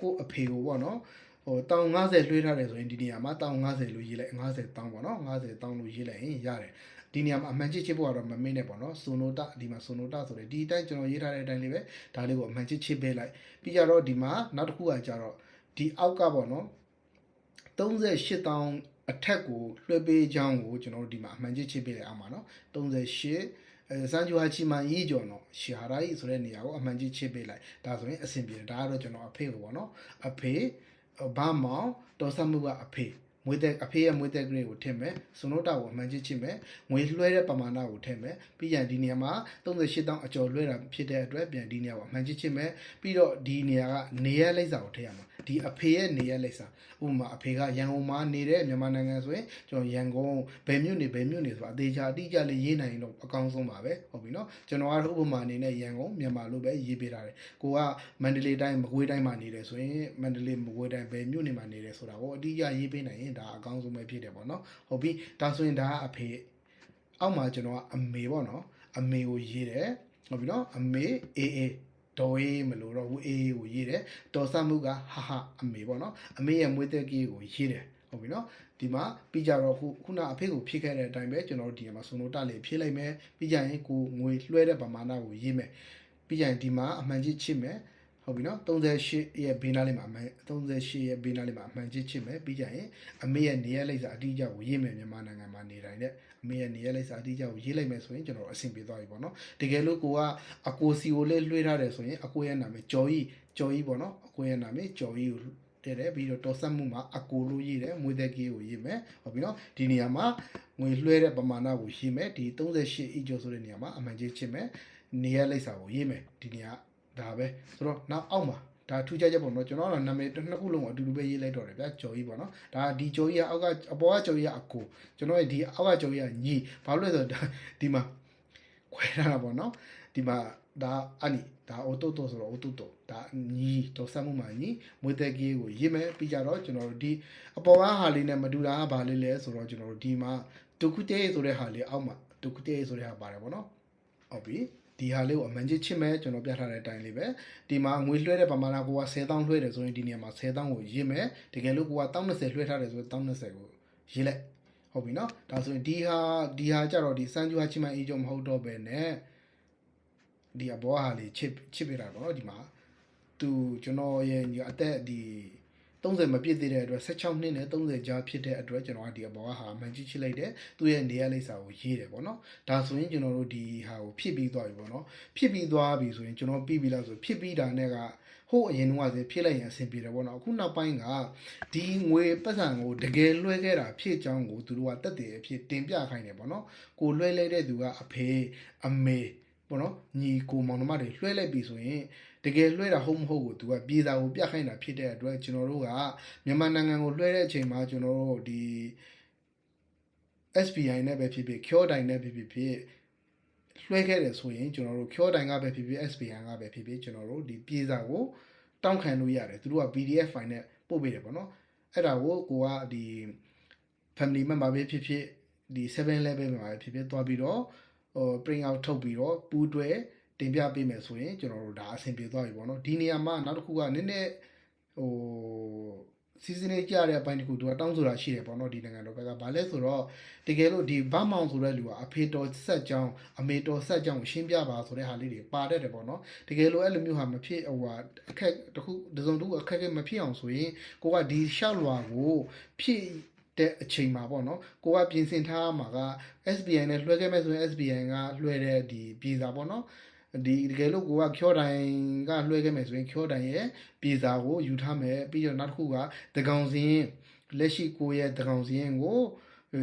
ကိုအဖေကိုပေါ့နော်ဟိုတောင်90လွှဲထားတယ်ဆိုရင်ဒီနေရာမှာတောင်90လို့ရေးလိုက်50တောင်ပေါ့နော်50တောင်လို့ရေးလိုက်ရင်ရတယ်ဒီနေရာမှာအမှန်ချစ်ချစ်ဖို့ကတော့မမေ့နဲ့ပေါ့နော်ဆိုနိုတာဒီမှာဆိုနိုတာဆိုတဲ့ဒီအတိုင်းကျွန်တော်ရေးထားတဲ့အတိုင်းလေးပဲဒါလေးကိုအမှန်ချစ်ချစ်ပေးလိုက်ပြီးကြတော့ဒီမှာနောက်တစ်ခုကကြတော့ဒီအောက်ကပေါ့နော်38တောင်အထက်ကိုလွှဲပေးချောင်းကိုကျွန်တော်တို့ဒီမှာအမှန်ချစ်ချစ်ပေးလိုက်အောင်ပါနော်38အဲ စန်ဂျူဟာချီမန်ရေးကျော်တော့ရှီဟာရာကြီးဆိုတဲ့နေရာကိုအမှန်ကြီးချစ်ပေးလိုက်ဒါဆိုရင်အဆင်ပြေတယ်ဒါကတော့ကျွန်တော်အဖေကိုပေါ့နော်အဖေဘာမောင်တော်ဆမှုကအဖေမွေးတဲ့အဖေရဲ့မွေးတဲ့ grade ကိုထည့်မယ်စနိုတာကိုအမှန်ကြီးချစ်မယ်ငွေလွှဲတဲ့ပမာဏကိုထည့်မယ်ပြီးရင်ဒီနေရာမှာ38တောင်းအကျော်လွှဲတာဖြစ်တဲ့အတွက်ပြန်ဒီနေရာကိုအမှန်ကြီးချစ်မယ်ပြီးတော့ဒီနေရာကနေရလိမ့်စာကိုထည့်ရမှာ ဒီအဖေရဲ့နေရလိမ့်စာဥပမာအဖေကရန်ကုန်မှာနေတဲ့မြန်မာနိုင်ငံဆိုရင်ကျွန်တော်ရန်ကုန်ဘယ်မြို့နေဘယ်မြို့နေဆိုတာအသေးချာအတိအကျလေးရေးနိုင်ရင်တော့အကောင်းဆုံးပါပဲဟုတ်ပြီနော်ကျွန်တော်ကတော့ဥပမာအနေနဲ့ရန်ကုန်မြန်မာလို့ပဲရေးပေးထားတယ်ကိုကမန္တလေးတိုင်းမကွေးတိုင်းမှာနေတယ်ဆိုရင်မန္တလေးမကွေးတိုင်းဘယ်မြို့နေမှာနေတယ်ဆိုတာကိုအတိအကျရေးပေးနိုင်ရင်ဒါအကောင်းဆုံးပဲဖြစ်တယ်ပေါ့နော်ဟုတ်ပြီဒါဆိုရင်ဒါကအဖေအောက်မှာကျွန်တော်ကအမေပေါ့နော်အမေကိုရေးတယ်ဟုတ်ပြီနော်အမေအေးအေး ဒေါ်အေးမလို့တော့ဘူးအေးကိုရေးတယ်တော်ဆမှုကဟာဟာအမေပေါ့နော်အမေရဲ့မွေးသက်ကြီးကိုရေးတယ်ဟုတ်ပြီနော်ဒီမှာပြီးကြတော့ခုခုနအဖေကိုဖြည့်ခဲ့တဲ့အတိုင်းပဲကျွန်တော်တို့ဒီမှာစုံလို့တလေးဖြည့်လိုက်မယ်ပြီးကြရင်ကိုငွေလွှဲတဲ့ပမာဏကိုရေးမယ်ပြီးကြရင်ဒီမှာအမှန်ကြီးချစ်မယ် ဟုတ်ပြီနော်38ရဲ့ဘေးနားလေးမှာအမှန်38ရဲ့ဘေးနားလေးမှာအမှန်ကြီးချစ်မယ်ပြီးကြရင်အမေရဲ့နေရလိမ့်စာအတိအကျကိုရေးမယ်မြန်မာနိုင်ငံမှာနေတိုင်းတဲ့အမေရဲ့နေရလိမ့်စာအတိအကျကိုရေးလိုက်မယ်ဆိုရင်ကျွန်တော်အဆင်ပြေသွားပြီပေါ့နော်တကယ်လို့ကိုကအကိုစီကိုလည်းလွှဲထားတယ်ဆိုရင်အကိုရဲ့နာမည်ကျော်ကြီးကျော်ကြီးပေါ့နော်အကိုရဲ့နာမည်ကျော်ကြီးကိုတဲ့တယ်ပြီးတော့တော်ဆက်မှုမှာအကိုလို့ရေးတယ်မွေးသက်ကြီးကိုရေးမယ်ဟုတ်ပြီနော်ဒီနေရာမှာငွေလွှဲတဲ့ပမာဏကိုရေးမယ်ဒီ38အီကျော်ဆိုတဲ့နေရာမှာအမှန်ကြီးချစ်မယ်နေရလိမ့်စာကိုရေးမယ်ဒီနေရာ ဒါပဲဆိုတော့နောက်အောက်မှာဒါထူးခြားချက်ပေါ့နော်ကျွန်တော်ကတော့နာမည်တစ်နှစ်ခုလုံးကိုအတူတူပဲရေးလိုက်တော့တယ်ဗျာကျော်ကြီးပေါ့နော်ဒါဒီကျော်ကြီးကအောက်ကအပေါ်ကကျော်ကြီးကအကိုကျွန်တော်ရဲ့ဒီအောက်ကကျော်ကြီးကညီဘာလို့လဲဆိုတော့ဒီမှာခွဲထားတာပေါ့နော်ဒီမှာဒါအနိဒါအိုတိုတိုဆိုတော့အိုတိုတိုဒါညီတော့ဆက်မှုမှာညီမွေးသက်ကြီးကိုရေးမယ်ပြီးကြတော့ကျွန်တော်တို့ဒီအပေါ်ကဟာလေးနဲ့မတူတာကဘာလေးလဲဆိုတော့ကျွန်တော်တို့ဒီမှာဒုက္ခတေဆိုတဲ့ဟာလေးအောက်မှာဒုက္ခတေဆိုတဲ့ဟာပါတယ်ပေါ့နော်ဟုတ်ပြီ ဒီဟာလေးကိုအမှန်ကြီးချစ်မဲ့ကျွန်တော်ပြထားတဲ့အတိုင်းလေးပဲဒီမှာငွေလွှဲတဲ့ပမာဏကိုက10,000လွှဲတယ်ဆိုရင်ဒီနေရာမှာ10,000ကိုရေးမယ်တကယ်လို့ကိုက1,020လွှဲထားတယ်ဆိုရင်1,020ကိုရေးလိုက်ဟုတ်ပြီနော်ဒါဆိုရင်ဒီဟာဒီဟာကြတော့ဒီစမ်းကျူဟာချိမန်အေးကြောင့်မဟုတ်တော့ပဲねဒီအဘောဟာလေးချစ်ချစ်ပြတာပေါ့နော်ဒီမှာသူကျွန်တော်ရဲ့ညီအသက်ဒီ 30မပြည့်သေးတဲ့အတွက်16နှစ်နဲ့30ကြားဖြစ်တဲ့အတွက်ကျွန်တော်ကဒီအပေါ်ကဟာမှန်ကြည့်ချလိုက်တယ်သူ့ရဲ့နေရာလိပ်စာကိုရေးတယ်ပေါ့နော်ဒါဆိုရင်ကျွန်တော်တို့ဒီဟာကိုဖြစ်ပြီးသွားပြီပေါ့နော်ဖြစ်ပြီးသွားပြီဆိုရင်ကျွန်တော်ပြီးပြီလားဆိုဖြစ်ပြီးတာနဲ့ကဟိုအရင်တော့ကဖြစ်လိုက်ရင်အဆင်ပြေတယ်ပေါ့နော်အခုနောက်ပိုင်းကဒီငွေပတ်စံကိုတကယ်လွှဲခဲ့တာဖြစ်ကြောင်းကိုသူတို့ကတက်တယ်အဖြစ်တင်ပြခိုင်းတယ်ပေါ့နော်ကိုလွှဲလဲတဲ့သူကအဖေအမေ ပေါ့နော်ညီကိုမောင်နှမတွေလွှဲလိုက်ပြီဆိုရင်တကယ်လွှဲတာဟုတ်မဟုတ်ကိုသူကပြေစာကိုပြခိုင်းတာဖြစ်တဲ့အတွက်ကျွန်တော်တို့ကမြန်မာနိုင်ငံကိုလွှဲတဲ့အချိန်မှာကျွန်တော်တို့ဒီ SBI နဲ့ပဲဖြစ်ဖြစ် Cure တိုင်နဲ့ဖြစ်ဖြစ်ဖြစ်လွှဲခဲ့တယ်ဆိုရင်ကျွန်တော်တို့ Cure တိုင်ကပဲဖြစ်ဖြစ် SBI ကပဲဖြစ်ဖြစ်ကျွန်တော်တို့ဒီပြေစာကိုတောင်းခံလို့ရတယ်သူတို့က PDF file နဲ့ပို့ပေးတယ်ပေါ့နော်အဲ့ဒါကိုကိုကဒီ family member ပဲဖြစ်ဖြစ်ဒီ7 level မှာပဲဖြစ်ဖြစ်သွားပြီးတော့ ဟို print out ထုတ်ပြီးတော့ပူးတွဲတင်ပြပေးမယ်ဆိုရင်ကျွန်တော်တို့ဒါအဆင်ပြေသွားပြီပေါ့နော်ဒီနေရာမှာနောက်တစ်ခုကနည်းနည်းဟိုစီစဉ်နေကြတဲ့အပိုင်းတစ်ခုသူကတောင်းဆိုတာရှိတယ်ပေါ့နော်ဒီနိုင်ငံတော်ဘက်ကဘာလဲဆိုတော့တကယ်လို့ဒီဗမောင်ဆိုတဲ့လူကအဖေတော်ဆက်ကြောင်းအမေတော်ဆက်ကြောင်းကိုရှင်းပြပါဆိုတဲ့ဟာလေးတွေပါတတ်တယ်ပေါ့နော်တကယ်လို့အဲ့လိုမျိုးဟာမဖြစ်ဟိုဟာအခက်တစ်ခုတစ်စုံတစ်ခုအခက်အခဲမဖြစ်အောင်ဆိုရင်ကိုကဒီရှောက်လွာကိုဖြစ် တဲ့အချိန်မှာပေါ့နော်ကိုကပြင်ဆင်ထားမှာက SBI နဲ့လွှဲခဲ့မဲ့ဆိုရင် SBI ကလွှဲတဲ့ဒီပြည်စာပေါ့နော်ဒီတကယ်လို့ကိုကချောတိုင်ကလွှဲခဲ့မယ်ဆိုရင်ချောတိုင်ရဲ့ပြည်စာကိုယူထားမယ်ပြီးတော့နောက်တစ်ခုကတကောင်စင်းလက်ရှိကိုရဲ့တကောင်စင်းကို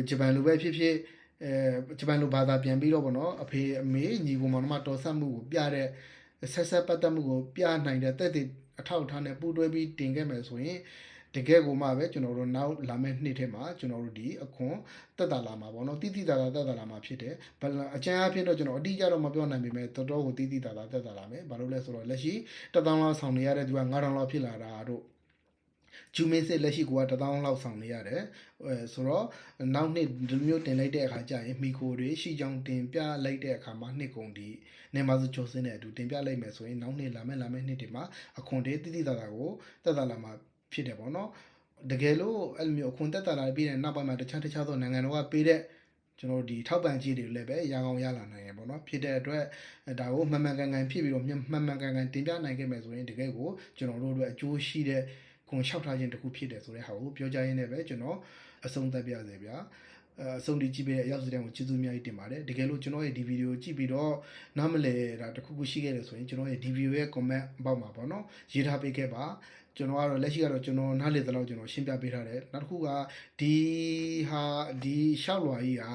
ဂျပန်လိုပဲဖြစ်ဖြစ်အဲဂျပန်လိုဘာသာပြန်ပြီးတော့ပေါ့နော်အဖေအမေညီကိုမောင်နှမတော်ဆက်မှုကိုပြတဲ့ဆက်ဆက်ပတ်သက်မှုကိုပြနိုင်တဲ့တက်တဲ့အထောက်အထားနဲ့ပူးတွဲပြီးတင်ခဲ့မယ်ဆိုရင် တကယ်ကိုမှပဲကျွန်တော်တို့နောက်လာမယ့်နှစ်ထဲမှာကျွန်တော်တို့ဒီအခွန်တက်တာလာမှာပေါ့နော်တိတိတာတာတက်တာလာမှာဖြစ်တယ်ဘလအကျန်းအဖြစ်တော့ကျွန်တော်အတိအကျတော့မပြောနိုင်ပေမဲ့တော်တော်ကိုတိတိတာတာတက်တာလာမယ်ဘာလို့လဲဆိုတော့လက်ရှိတက်တောင်းလောက်ဆောင်နေရတဲ့သူက9000လောက်ဖြစ်လာတာတို့ဂျူမင်းစစ်လက်ရှိကတစ်သောင်းလောက်ဆောင်နေရတယ်အဲဆိုတော့နောက်နှစ်ဒီမျိုးတင်လိုက်တဲ့အခါကျရင်မီခိုတွေရှိကြောင်တင်ပြလိုက်တဲ့အခါမှာနှစ်ကုန်ဒီနေမစုချိုစင်းတဲ့အတူတင်ပြလိုက်မယ်ဆိုရင်နောက်နှစ်လာမယ့်လာမယ့်နှစ်တွေမှာအခွန်တွေတိတိတသာကိုတက်တာလာမှာ ဖြစ်တယ်ပေါ့နော်တကယ်လို့အဲ့လိုမျိုးအခွန်တက်တာလာပြီးတဲ့နောက်ပိုင်းမှာတခြားတခြားသောနိုင်ငံတော်ကပေးတဲ့ကျွန်တော်တို့ဒီထောက်ပံ့ကြီးတွေလည်းပဲရအောင်ရလာနိုင်ရပေါ့နော်ဖြစ်တဲ့အတွက်ဒါကိုမှန်မှန်ကန်ကန်ဖြစ်ပြီးတော့မှန်မှန်ကန်ကန်တင်ပြနိုင်ခဲ့မယ်ဆိုရင်တကယ်ကိုကျွန်တော်တို့အတွက်အကျိုးရှိတဲ့ခွန်လျှောက်ထားခြင်းတစ်ခုဖြစ်တယ်ဆိုတဲ့ဟာကိုပြောကြရင်းနဲ့ပဲကျွန်တော်အဆုံးသတ်ပြရစေဗျာအဲအဆုံးဒီကြည့်ပေးတဲ့အရောက်စတဲ့ကိုကျေးဇူးအများကြီးတင်ပါတယ်တကယ်လို့ကျွန်တော်ရဲ့ဒီဗီဒီယိုကြည့်ပြီးတော့နားမလည်တာတစ်ခုခုရှိခဲ့တယ်ဆိုရင်ကျွန်တော်ရဲ့ဒီဗီဒီယိုရဲ့ comment ဘောက်မှာပေါ့နော်ရေးထားပေးခဲ့ပါ ကျွန်တော်ကတော့လက်ရှိကတော့ကျွန်တော်နားလေသလောက်ကျွန်တော်ရှင်းပြပေးထားတယ်နောက်တစ်ခုကဒီဟာဒီရှောက်လွာကြီးဟာ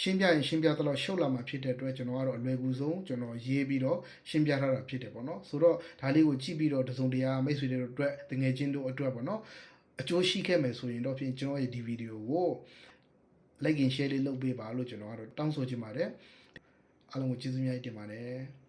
ရှင်းပြရင်ရှင်းပြသလောက်ရှုပ်လာမှာဖြစ်တဲ့အတွက်ကျွန်တော်ကတော့အလွယ်ကူဆုံးကျွန်တော်ရေးပြီးတော့ရှင်းပြထားတာဖြစ်တယ်ပေါ့နော်ဆိုတော့ဒါလေးကိုကြည့်ပြီးတော့တစုံတရာမိတ်ဆွေတွေတို့အတွက်တငယ်ချင်းတို့အတွက်ပေါ့နော်အကျိုးရှိခဲ့မယ်ဆိုရင်တော့ဖြင့်ကျွန်တော်ရဲ့ဒီဗီဒီယိုကို like and share လေးလုပ်ပေးပါလို့ကျွန်တော်ကတော့တောင်းဆိုချင်ပါတယ်အားလုံးကိုကျေးဇူးများတင်ပါတယ်